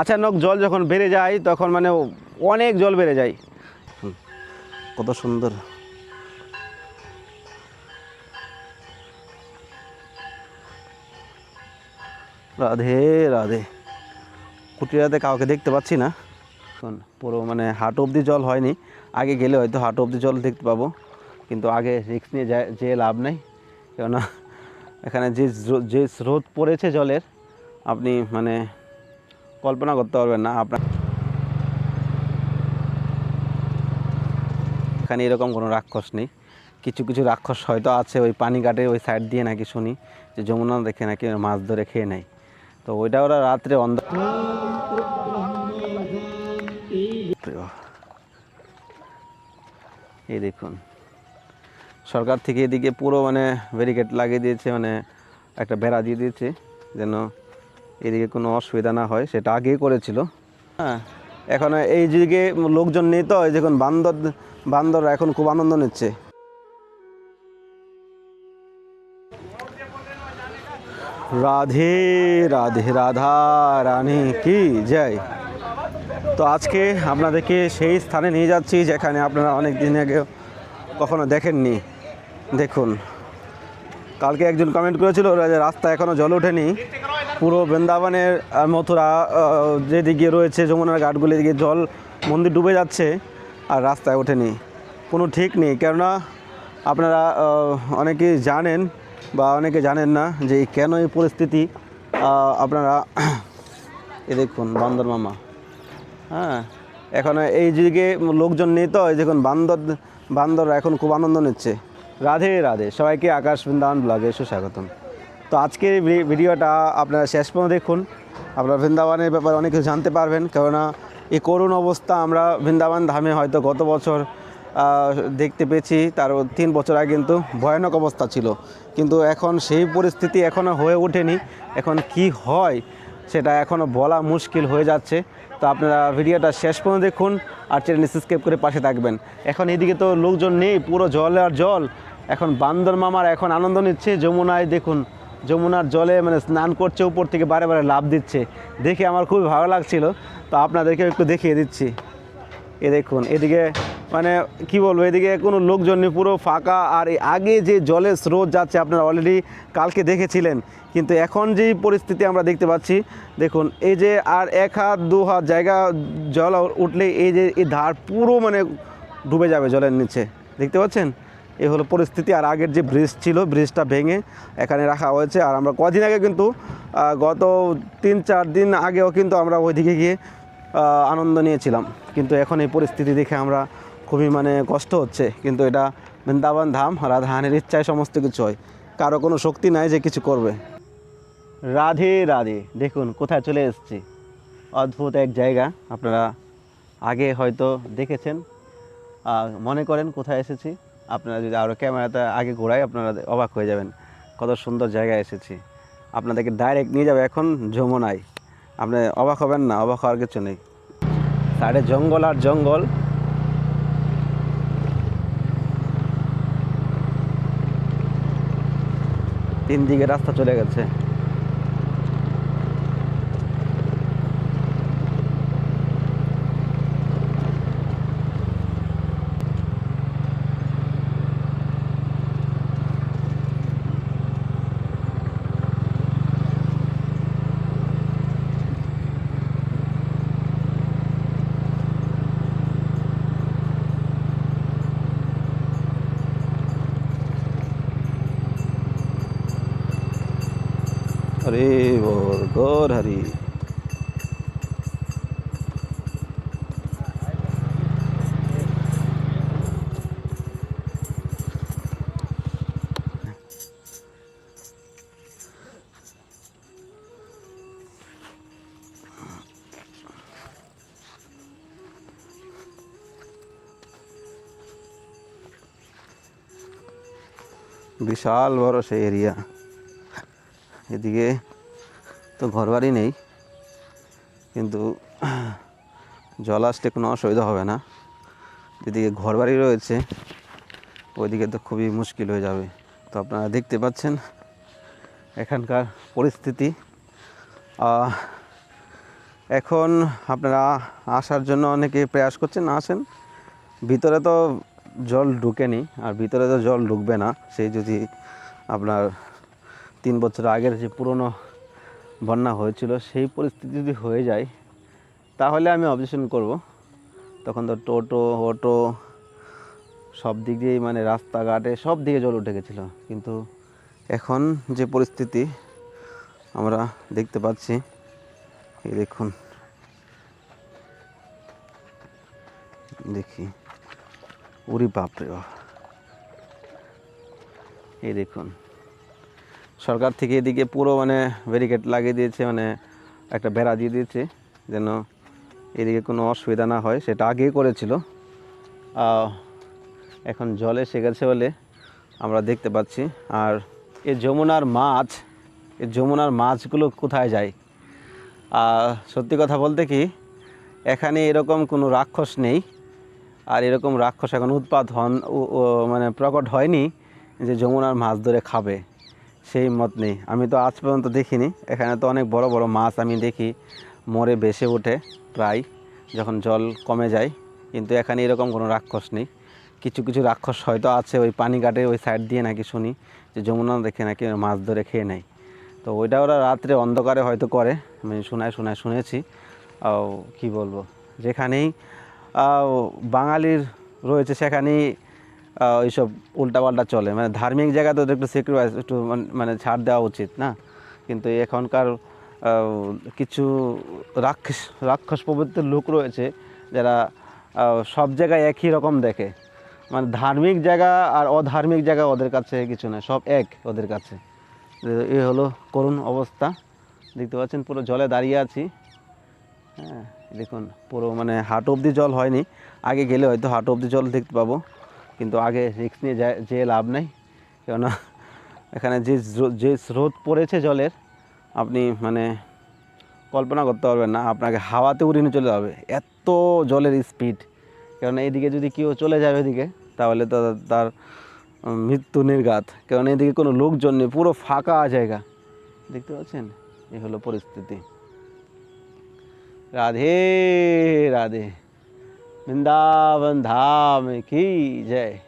আচানক জল যখন বেড়ে যায়, তখন মানে অনেক জল বেড়ে যায়। কত সুন্দর। রাধে রাধে। কুটিরাতে কাউকে দেখতে পাচ্ছি না। এখন পুরো মানে হাঁটু অবধি জল হয়নি। আগে গেলে হয়তো হাঁটু অবধি জল দেখতে পাবো। কিন্তু আগে রিক্স নিয়ে যায় যে লাভ নেই। কেননা এখানে যে যে স্রোত পড়েছে জলের, আপনি মানে কল্পনা করতে পারবেন না, আপনার এখানে এরকম কোনো রাক্ষস নেই। কিছু কিছু রাক্ষস হয়তো আছে ওই পানি কাটে ওই সাইড দিয়ে নাকি শুনি, যে যমুনা দেখে নাকি মাছ ধরে খেয়ে নেয়। তো ওইটা ওরা রাত্রে অন্ধ এই দেখুন, সরকার থেকে এদিকে পুরো মানে ব্যারিকেড লাগিয়ে দিয়েছে মানে একটা বেড়া দিয়ে দিয়েছে, যেন এদিকে কোনো অসুবিধা না হয় সেটা আগেই করেছিল। হ্যাঁ। এখন এই দিকে লোকজন নেই তো এই দেখুন বান্দর বান্দররা এখন খুব আনন্দ নিচ্ছে। রাধে রাধে রাধা রানী কি জয়। তো আজকে আপনাদেরকে সেই স্থানে নিয়ে যাচ্ছি যেখানে আপনারা অনেক দিন আগে কখনো দেখেননি। দেখুন কালকে একজন কমেন্ট করেছিল যে রাস্তা এখনও জল ওঠেনি। পুরো বৃন্দাবনের মথুরা যেদিকে রয়েছে যমুনার ঘাটগুলি দিকে জল, মন্দির ডুবে যাচ্ছে আর রাস্তায় ওঠেনি। কোনো ঠিক নেই, কেননা আপনারা অনেকেই জানেন বা অনেকে জানেন না যে কেন এই পরিস্থিতি। আপনারা এ দেখুন, বান্দর মামা। হ্যাঁ এখন এই দিকে লোকজন নেই তো, এই দেখুন বান্দর, বান্দররা এখন খুব আনন্দ নিচ্ছে। রাধে রাধে, সবাইকে আকাশ বৃন্দাবন ব্লগে সুস্বাগতম। তো আজকের ভিডিওটা আপনারা শেষ পর্যন্ত দেখুন। আপনারা বৃন্দাবনের ব্যাপারে অনেক কিছু জানতে পারবেন, কেননা এই করুণ অবস্থা আমরা বৃন্দাবন ধামে হয়তো গত বছর দেখতে পেয়েছি, তার তিন বছর আগে কিন্তু ভয়ানক অবস্থা ছিল। কিন্তু এখন সেই পরিস্থিতি এখনও হয়ে ওঠেনি। এখন কি হয় সেটা এখনও বলা মুশকিল হয়ে যাচ্ছে। তো আপনারা ভিডিওটা শেষ পর্যন্ত দেখুন আর চ্যানেল সাবস্ক্রাইব করে পাশে থাকবেন। এখন এদিকে তো লোকজন নেই, পুরো জল আর জল। এখন বান্দর মামার এখন আনন্দ নিচ্ছে, যমুনায় দেখুন। যমুনার জলে মানে স্নান করছে উপর থেকে বারে বারে লাভ দিচ্ছে। দেখে আমার খুবই ভালো লাগছিল। তো আপনাদেরকে একটু দেখিয়ে দিচ্ছি। এ দেখুন, এদিকে মানে কি বলব, এদিকে কোনো লোকজন নেই, পুরো ফাঁকা। আর আগে যে জলের স্রোত যাচ্ছে, আপনারা অলরেডি কালকে দেখেছিলেন। কিন্তু এখন যেই পরিস্থিতি আমরা দেখতে পাচ্ছি, দেখুন, এই যে আর এক হাত, দু হাত জায়গা জল উঠলে এই যে এই ধার পুরো মানে ডুবে যাবে জলের নিচে। দেখতে পাচ্ছেন? এই হলো পরিস্থিতি। আর আগের যে ব্রিজ ছিল, ব্রিজটা ভেঙে এখানে রাখা হয়েছে। আর আমরা কদিন আগে কিন্তু গত তিন চার দিন আগেও কিন্তু আমরা ওইদিকে গিয়ে আনন্দ নিয়েছিলাম। কিন্তু এখন এই পরিস্থিতি দেখে আমরা খুবই মানে কষ্ট হচ্ছে। কিন্তু এটা বৃন্দাবন ধাম রাধাহানের ইচ্ছায় সমস্ত কিছু হয়। কারও কোনো শক্তি নাই যে কিছু করবে। রাধে রাধে। দেখুন, কোথায় চলে এসেছি। অদ্ভুত এক জায়গা। আপনারা আগে হয়তো দেখেছেন। মনে করেন কোথায় এসেছি। আপনারা যদি আরও ক্যামেরাতে আগে ঘোরাই আপনারা অবাক হয়ে যাবেন। কত সুন্দর জায়গায় এসেছি। আপনাদেরকে ডাইরেক্ট নিয়ে যাবে এখন যমুনায়। আপনি অবাক হবেন না, অবাক হওয়ার কিছু নেই। সাইডে জঙ্গল আর জঙ্গল। তিন দিকে রাস্তা চলে গেছে। হরে বল গৌর হরি বিশাল বড় সেই এরিয়া এদিকে তো ঘরবাড়ি নেই, কিন্তু জল আসতে কোনো অসুবিধা হবে না। যেদিকে ঘরবাড়ি রয়েছে, ওইদিকে তো খুবই মুশকিল হয়ে যাবে। তো আপনারা দেখতে পাচ্ছেন এখানকার পরিস্থিতি। এখন আপনারা আসার জন্য অনেকে প্রয়াস করছেন আসেন। ভিতরে তো জল ঢুকেনি, আর ভিতরে তো জল ঢুকবে না। সেই যদি আপনার তিন বছর আগের যে পুরনো বন্যা হয়েছিল, সেই পরিস্থিতি যদি হয়ে যায়, তাহলে আমি অবজেকশন করব। তখন তো টোটো, অটো, সব দিক দিয়েই মানে রাস্তাঘাটে সব দিকে জল উঠে গেছিল। কিন্তু এখন যে পরিস্থিতি, আমরা দেখতে পাচ্ছি, এই দেখুন। দেখি। উরি বাপরে বাপ। এই দেখুন। সরকার থেকে এদিকে পুরো মানে ব্যারিকেড লাগিয়ে দিয়েছে মানে একটা বেড়া দিয়ে দিয়েছে, যেন এদিকে কোনো অসুবিধা না হয়। সেটা আগেই করেছিল। এখন জলে এসে গেছে বলে আমরা দেখতে পাচ্ছি। আর এ যমুনার মাছ, এ যমুনার মাছগুলো কোথায় যায়? সত্যি কথা বলতে কি, এখানে এরকম কোনো রাক্ষস নেই। আর এরকম রাক্ষস এখন উৎপাদ হন মানে প্রকট হয়নি যে যমুনার মাছ ধরে খাবে। সেই মত নেই। আমি তো আজ পর্যন্ত দেখিনি। এখানে তো অনেক বড় বড় মাছ আমি দেখি। মরে বেসে ওঠে প্রায়, যখন জল কমে যায়। কিন্তু এখানে এরকম কোনো রাক্ষস নেই। কিছু কিছু রাক্ষস হয়তো আছে ওই পানি কাটে ওই সাইড দিয়ে নাকি শুনি, যে যমুনা দেখে নাকি মাছ ধরে খেয়ে নেয়। তো ওইটা ওরা রাত্রে অন্ধকারে হয়তো করে। আমি শোনায় শোনায় শুনেছি। কি বলব? যেখানেই বাঙালির রয়েছে সেখানেই ওইসব উল্টাপাল্টা চলে। মানে ধার্মিক জায়গাতে একটু সেক্রিফাইস একটু মানে ছাড় দেওয়া উচিত, না? কিন্তু এখনকার কিছু রাক্ষস রাক্ষস প্রবৃত্তির লোক রয়েছে যারা সব জায়গায় একই রকম দেখে। মানে ধার্মিক জায়গা আর অধার্মিক জায়গা ওদের কাছে কিছু না, সব এক ওদের কাছে। এ হলো করুণ অবস্থা। দেখতে পাচ্ছেন, পুরো জলে দাঁড়িয়ে আছি। হ্যাঁ দেখুন, পুরো মানে হাট অবধি জল হয়নি। আগে গেলে হয়তো হাট অবধি জল দেখতে পাবো। কিন্তু আগে রিক্স নিয়ে যে লাভ নেই। কেননা এখানে যে যে স্রোত পড়েছে জলের, আপনি মানে কল্পনা করতে পারবেন না, আপনাকে হাওয়াতে উড়িয়ে চলে যাবে। এত জলের স্পিড কেননা এদিকে যদি কেউ চলে যায় ওইদিকে, তাহলে তো, তার মৃত্যু নির্ঘাত। কারণ এদিকে কোনো লোকজন নেই, পুরো ফাঁকা জায়গা। দেখতে পাচ্ছেন? এই হলো পরিস্থিতি। রাধে রাধে। वृंदावन धाम की जय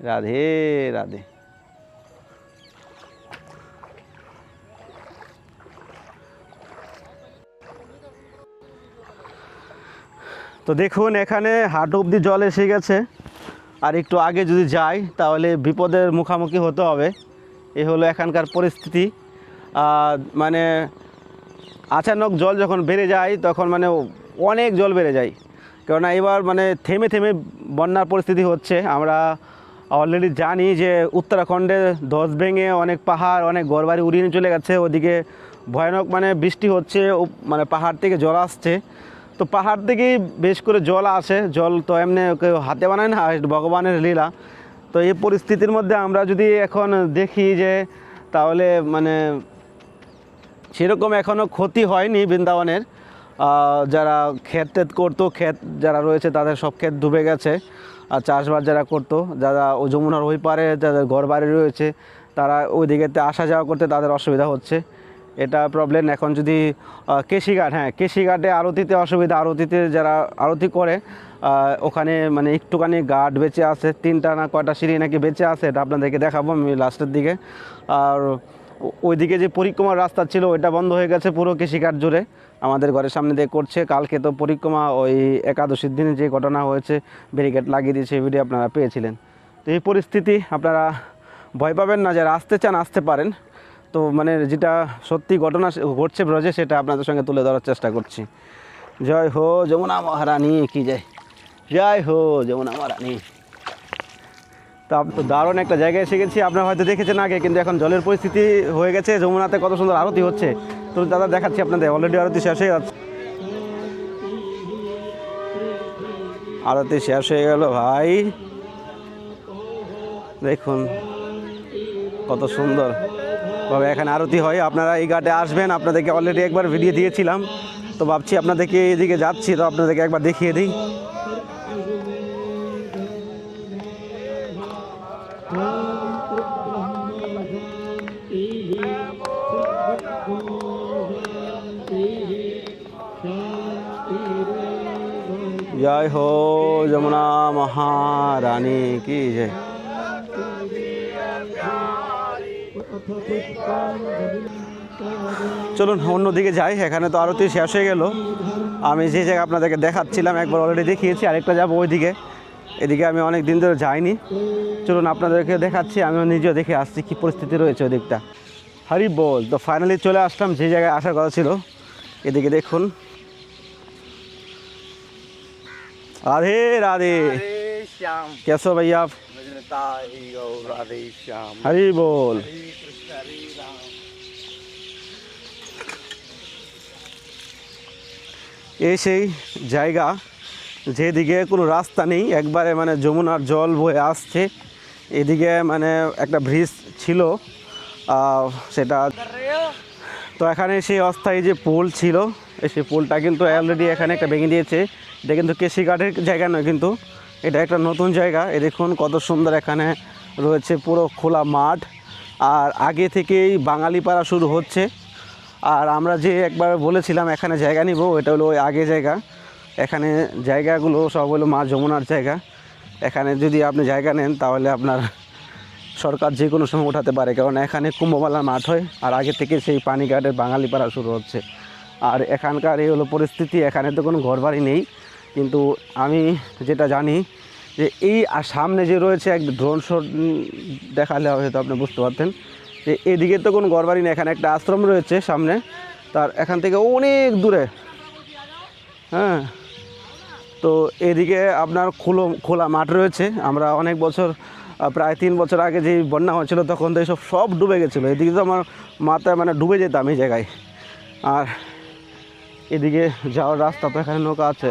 राधे राधे তো দেখুন এখানে হাঁটু অব্দি জল এসে গেছে আর একটু আগে যদি যাই তাহলে বিপদের মুখামুখি হতে হবে এ হলো এখানকার পরিস্থিতি আহ, মানে আচানক জল যখন বেড়ে যায় তখন মানে অনেক জল বেড়ে যায় কেননা এবার মানে থেমে থেমে বন্যার পরিস্থিতি হচ্ছে। আমরা অলরেডি জানি যে উত্তরাখণ্ডে ধস ভেঙে অনেক পাহাড়, অনেক ঘরবাড়ি উড়িয়ে চলে গেছে। ওদিকে ভয়ানক মানে বৃষ্টি হচ্ছে মানে পাহাড় থেকে জল আসছে। তো পাহাড় থেকেই বেশ করে জল আসে। জল তো এমনি কেউ হাতে বানায় না ভগবানের লীলা। তো এই পরিস্থিতির মধ্যে আমরা যদি এখন দেখি যে তাহলে মানে সেরকম এখনও ক্ষতি হয়নি বৃন্দাবনের। যারা ক্ষেত টেত করতো, ক্ষেত যারা রয়েছে তাদের সব ক্ষেত ডুবে গেছে। আর চাষবাস যারা করতো, যারা ও যমুনার ওই পারে, যাদের ঘর বাড়ি রয়েছে, তারা ওই দিকেতে আসা যাওয়া করতে তাদের অসুবিধা হচ্ছে। এটা প্রবলেম এখন যদি কেশিঘাট হ্যাঁ কেশিঘাটে আরতিতে অসুবিধা, আরতিতে যারা আরতি করে ওখানে মানে একটুখানি গার্ড বেঁচে আছে, তিনটা না কয়টা সিঁড়ি নাকি বেঁচে আছে, এটা আপনাদেরকে দেখাবো আমি লাস্টের দিকে। আর ওইদিকে যে পরিক্রমার রাস্তা ছিল, ওইটা বন্ধ হয়ে গেছে পুরো কৃষিকাট জুড়ে। আমাদের ঘরের সামনে দিয়ে করছে। কালকে তো পরিক্রমা, ওই একাদশীর দিনে যে ঘটনা হয়েছে, ব্যারিকেড লাগিয়ে দিয়েছে, এই ভিডিও আপনারা পেয়েছিলেন। তো এই পরিস্থিতি আপনারা ভয় পাবেন না, যারা আসতে চান, আসতে পারেন। তো মানে যেটা সত্যি ঘটনা ঘটছে ব্রজে, সেটা আপনাদের সঙ্গে তুলে ধরার চেষ্টা করছি। জয় হো যমুনা মহারানী, কি জয়। জয় হো যমুনা মহারানী। তো তো দারুণ একটা জায়গায় এসে গেছি। আপনারা হয়তো দেখেছেন আগে, কিন্তু এখন জলের পরিস্থিতি হয়ে গেছে। যমুনাতে কত সুন্দর আরতি হচ্ছে। তো দাদা, দেখাচ্ছি আপনাদের। অলরেডি আরতি শেষ হয়ে যাচ্ছে আরতি শেষ হয়ে গেল ভাই। দেখুন, কত সুন্দর। তবে এখানে আরতি হয়। আপনারা এই ঘাটে আসবেন। আপনাদেরকে অলরেডি একবার ভিডিও দিয়েছিলাম। তো ভাবছি আপনাদেরকে এদিকে যাচ্ছি। তো আপনাদেরকে একবার দেখিয়ে দিই। জয় হো যমুনা মহারানী কি জয়। চলুন অন্যদিকে যাই, এখানে তো আরতি শেষ হয়ে গেল। আমি যে জায়গা আপনাদেরকে দেখাচ্ছিলাম, একবার অলরেডি দেখিয়েছি, আরেকটা যাব ওইদিকে। এদিকে আমি অনেক দিন ধরে যাইনি। চলুন আপনাদেরকে দেখাচ্ছি, আমিও নিজেও দেখে আসছি কী পরিস্থিতি রয়েছে ওই দিকটা হরি বল, তো ফাইনালি চলে আসলাম, যে জায়গায় আসার কথা ছিল। এদিকে দেখুন রাধে রাধে श्याम कैसे हो भैया आप राधे श्याम हरी बोल এই সেই জায়গা যেদিকে কোনো রাস্তা নেই একবারে মানে যমুনার জল বয়ে আসছে এদিকে মানে একটা ব্রিজ ছিল আহ, সেটা তো এখানে সেই অস্থায়ী যে পোল ছিল এই সেই পোলটা কিন্তু অলরেডি এখানে একটা ভেঙে দিয়েছে। এটা কিন্তু কৃষিকাঠের জায়গা নয় কিন্তু, এটা একটা নতুন জায়গা। এ দেখুন কত সুন্দর এখানে রয়েছে পুরো খোলা মাঠ। আর আগে থেকেই বাঙালি পাড়া শুরু হচ্ছে। আর আমরা যে একবার বলেছিলাম এখানে জায়গা নিব, এটা হলো ওই আগে জায়গা। এখানে জায়গাগুলো সব হলো মা যমুনার জায়গা। এখানে যদি আপনি জায়গা নেন, তাহলে আপনার সরকার যে কোনো সময় উঠাতে পারে। কারণ এখানে কুম্ভমেলার মাঠ হয়, আর আগে থেকে সেই পানিঘাটের বাঙালি পাড়া শুরু হচ্ছে। আর এখানকার এই হলো পরিস্থিতি, এখানে তো কোনো ঘরবাড়ি নেই। কিন্তু আমি যেটা জানি যে এই সামনে যে রয়েছে এক ড্রোন শট দেখালে হয়তো আপনি বুঝতে পারতেন যে এদিকে তো কোনো ঘরবাড়ি নেই, এখানে একটা আশ্রম রয়েছে সামনে। তার এখান থেকে অনেক দূরে। হ্যাঁ। তো এদিকে আপনার খোলো, খোলা মাঠ রয়েছে। আমরা অনেক বছর প্রায় তিন বছর আগে যে বন্যা হয়েছিল, তখন তো এইসব সব ডুবে গেছিল। এদিকে তো আমার মাথায় মানে ডুবে যেতাম এই জায়গায়। আর এদিকে যাওয়ার রাস্তা তো এখানে নৌকা আছে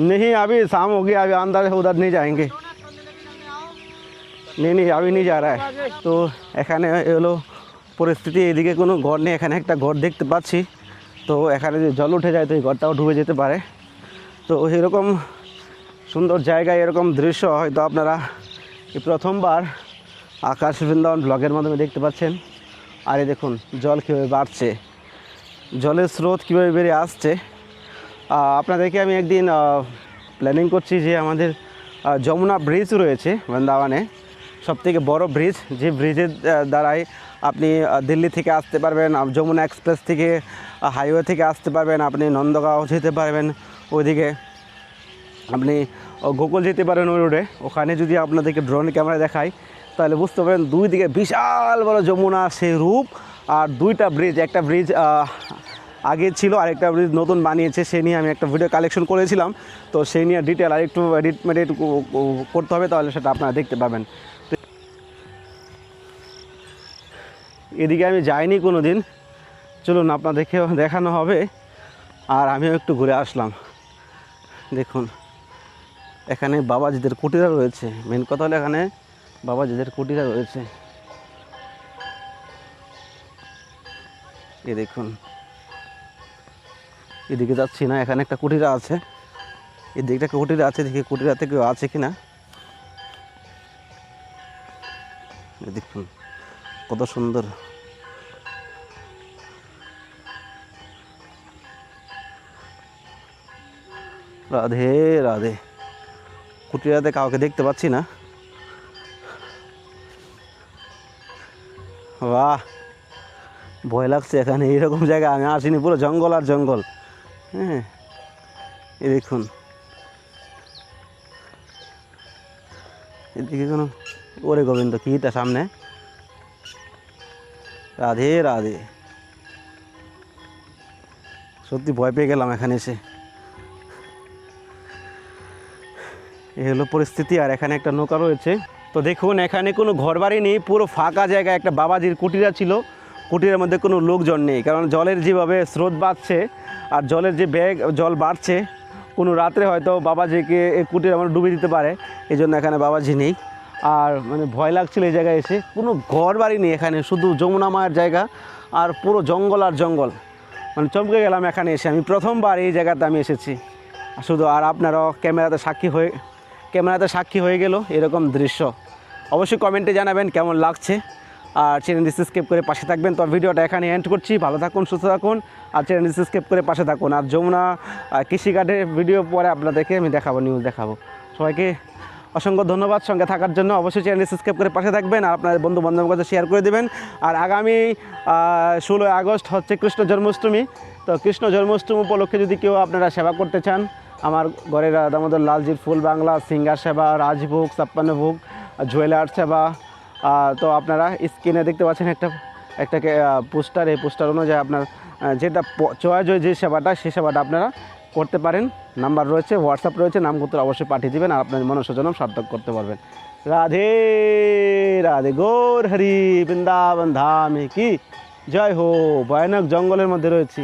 नहीं अभी शाम हो गया अभी अंदर उधर नहीं जाएंगे नहीं नहीं अभी नहीं जा रहा है তো এখানে হলো পরিস্থিতি এদিকে কোনো ঘর নেই এখানে একটা ঘর দেখতে পাচ্ছি তো এখানে যদি জল উঠে যায় তো এই ঘরটাও ডুবে যেতে পারে তো এরকম সুন্দর জায়গায় এরকম দৃশ্য হয়তো আপনারা এই প্রথমবার আকাশ বৃন্দাবন ব্লগের মাধ্যমে দেখতে পাচ্ছেন আর এই দেখুন, জল কীভাবে বাড়ছে, জলের স্রোত কীভাবে বেড়ে আসছে। আপনাদেরকে আমি একদিন প্ল্যানিং করছি যে আমাদের যমুনা ব্রিজ রয়েছে বৃন্দাবনে। সব থেকে বড় ব্রিজ যে ব্রিজের দ্বারাই আপনি দিল্লি থেকে আসতে পারবেন যমুনা এক্সপ্রেস থেকে হাইওয়ে থেকে আসতে পারবেন, আপনি নন্দগাঁও যেতে পারবেন। ওইদিকে আপনি গোকুল যেতে পারেন ওই রোডে ওখানে যদি আপনাদেরকে ড্রোন ক্যামেরা দেখাই, তাহলে বুঝতে পারবেন দুই দিকে বিশাল বড় যমুনা সেই রূপ আর দুইটা ব্রিজ একটা ব্রিজ আগে ছিল আরেকটা ব্রিজ নতুন বানিয়েছে, সে নিয়ে আমি একটা ভিডিও কালেকশন করেছিলাম। তো সেই নিয়ে ডিটেল আর একটু এডিট মেডিট করতে হবে, তাহলে সেটা আপনারা দেখতে পাবেন। এদিকে আমি যাইনি কোনো দিন চলুন আপনাদেরকেও দেখানো হবে। আর আমিও একটু ঘুরে আসলাম। দেখুন। এখানে বাবাজিদের কুটিরা রয়েছে। মেন কথা হলো এখানে বাবাজিদের কুটিরা রয়েছে। এ দেখুন। এদিকে যাচ্ছি না, এখানে একটা কুটিরা আছে। এদিকে একটা কুটিরা আছে দেখি কুটিরাতে কেউ আছে কি না দেখুন, কত সুন্দর। রাধে রাধে। কুটিরাতে কাউকে দেখতে পাচ্ছি না। বাহ, ভয় লাগছে এখানে, এরকম জায়গা আমি আসিনি, পুরো জঙ্গল আর জঙ্গল। হ্যাঁ এই দেখুন। এদিকে কোনো, ওরে গোবিন্দ কিটা সামনে? রাধে রাধে। সত্যি ভয় পেয়ে গেলাম এখানে এসে। এই হলো পরিস্থিতি, আর এখানে একটা নৌকা রয়েছে। তো দেখুন, এখানে কোনো ঘরবাড়ি নেই, পুরো ফাঁকা জায়গা একটা বাবাজির কুটিরা ছিল। কুটিরের মধ্যে কোনো লোকজন নেই, কারণ জলের যেভাবে স্রোত বাড়ছে আর জলের যে ব্যাগ জল বাড়ছে, কোনো রাত্রে হয়তো বাবাজিকে এই কুটির আমার ডুবে দিতে পারে এই জন্য এখানে বাবাজি নেই। আর মানে ভয় লাগছিল এই জায়গায় এসে। কোনো ঘর বাড়ি নেই এখানে, শুধু যমুনা মায়ের জায়গা আর পুরো জঙ্গল আর জঙ্গল। মানে চমকে গেলাম এখানে এসে, আমি প্রথমবার এই জায়গাতে আমি এসেছি। শুধু, আর আপনারাও ক্যামেরাতে সাক্ষী হয়ে ক্যামেরাতে সাক্ষী হয়ে গেল এরকম দৃশ্য। অবশ্যই কমেন্টে জানাবেন কেমন লাগছে। আর চ্যানেলটি সাবস্ক্রাইব করে পাশে থাকবেন। তো ভিডিওটা এখানে এন্ড করছি। ভালো থাকুন, সুস্থ থাকুন। আর চ্যানেলটি সাবস্ক্রাইব করে পাশে থাকুন। আর যমুনা কৃষিকার্ডের ভিডিও পরে আপনাদেরকে আমি দেখাবো নিউজ দেখাবো। সবাইকে অসংখ্য ধন্যবাদ সঙ্গে থাকার জন্য। অবশ্যই চ্যানেলটি সাবস্ক্রাইব করে পাশে থাকবেন। আর আপনার বন্ধু বান্ধবের কাছে শেয়ার করে দেবেন। আর আগামী ষোলোই আগস্ট হচ্ছে কৃষ্ণ জন্মাষ্টমী। তো কৃষ্ণ জন্মাষ্টমী উপলক্ষে যদি কেউ আপনারা সেবা করতে চান আমার ঘরের দামোদর লালজির ফুল বাংলা, সিঙ্গার সেবা, রাজভোগ, ছাপ্পান্ন ভোগ জুয়েলার সেবা। তো আপনারা স্ক্রিনে দেখতে পাচ্ছেন একটা একটা পোস্টার, এই পোস্টার অনুযায়ী আপনার যেটা চয়েস যে সেবাটা সেই সেবাটা আপনারা করতে পারেন। নাম্বার রয়েছে, হোয়াটসঅ্যাপ রয়েছে নামপত্র অবশ্যই পাঠিয়ে দেবেন আর আপনার মনসজনম সার্থক করতে পারবেন। রাধে রাধে, গৌর হরি, বৃন্দাবন ধামে কি? জয় হো, ভয়ানক জঙ্গলের মধ্যে রয়েছি।